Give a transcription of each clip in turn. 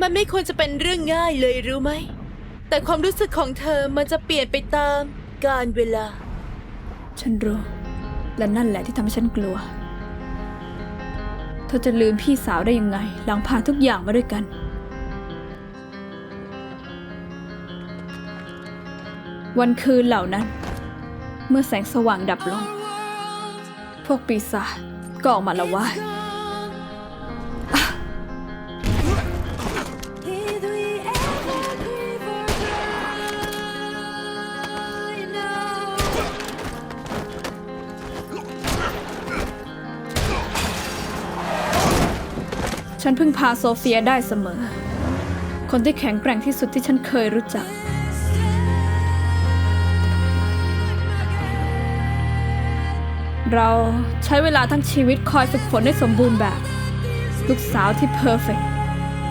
มันไม่ควรจะเป็นเรื่องง่ายเลยรู้ไหม แต่ความรู้สึกของเธอมันจะเปลี่ยนไปตามกาลเวลา ฉันรู้ และนั่นแหละที่ทำให้ฉันกลัว เธอจะลืมพี่สาวได้ยังไง หลังผ่านทุกอย่างมาด้วยกัน วันคืนเหล่านั้น เมื่อแสงสว่างดับลง พวกปีศาจก็ออกมาละวา ฉันพึ่งพาโซเฟียได้เสมอ คนที่แข็งแกร่งที่สุดที่ฉันเคยรู้จัก เราใช้เวลาทั้งชีวิตคอยฝึกฝนให้สมบูรณ์แบบ ลูกสาวที่เพอร์เฟก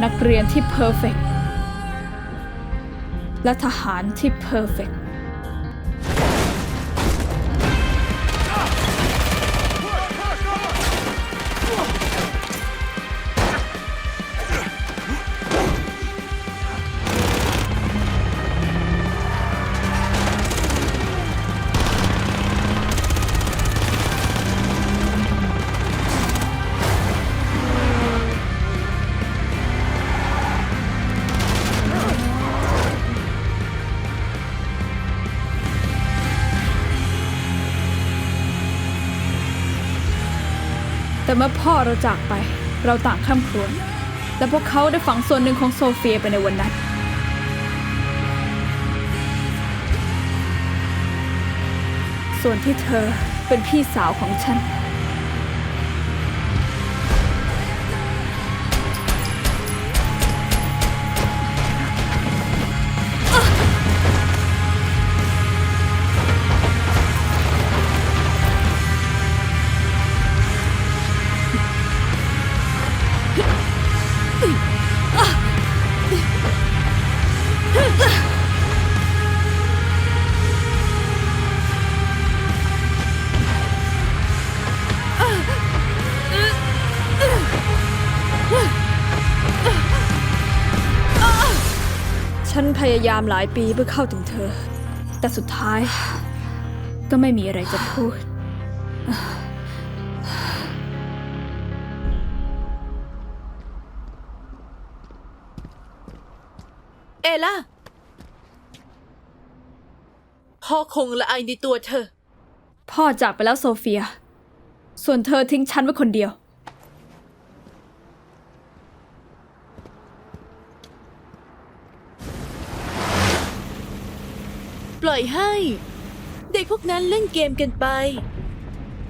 นักเรียนที่เพอร์เฟกและทหารที่เพอร์เฟก แต่เมื่อพ่อเราจากไป เราต่างข้ามครวญและพวกเขาได้ฝังส่วนหนึ่งของโซเฟียไปในวันนั้น ส่วนที่เธอเป็นพี่สาวของฉัน ฉันพยายามหลายปีเพื่อเข้าถึงเธอ แต่สุดท้าย ก็ไม่มีอะไรจะพูด เอล่าพ่อคงละอายในตัวเธอ พ่อจากไปแล้วโซเฟีย ส่วนเธอทิ้งฉันไว้คนเดียว ปล่อยให้ เด็กพวกนั้นเล่นเกมกันไป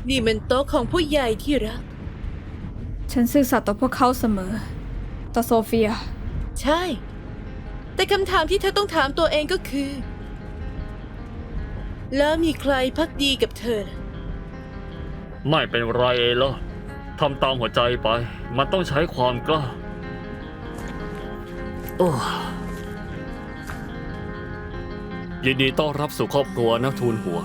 นี่มันโต๊ะของผู้ใหญ่ที่รัก ฉันซื่อสัตย์ต่อพวกเขาเสมอ ต่อโซเฟีย ใช่ แต่คำถามที่เธอต้องถามตัวเองก็คือ แล้วมีใครพักดีกับเธอล่ะไม่เป็นไรหรอกทำตามหัวใจไป มันต้องใช้ความกล้าโอ้ ยินดีต้อนรับสู่ครอบครัวนะทูลหัว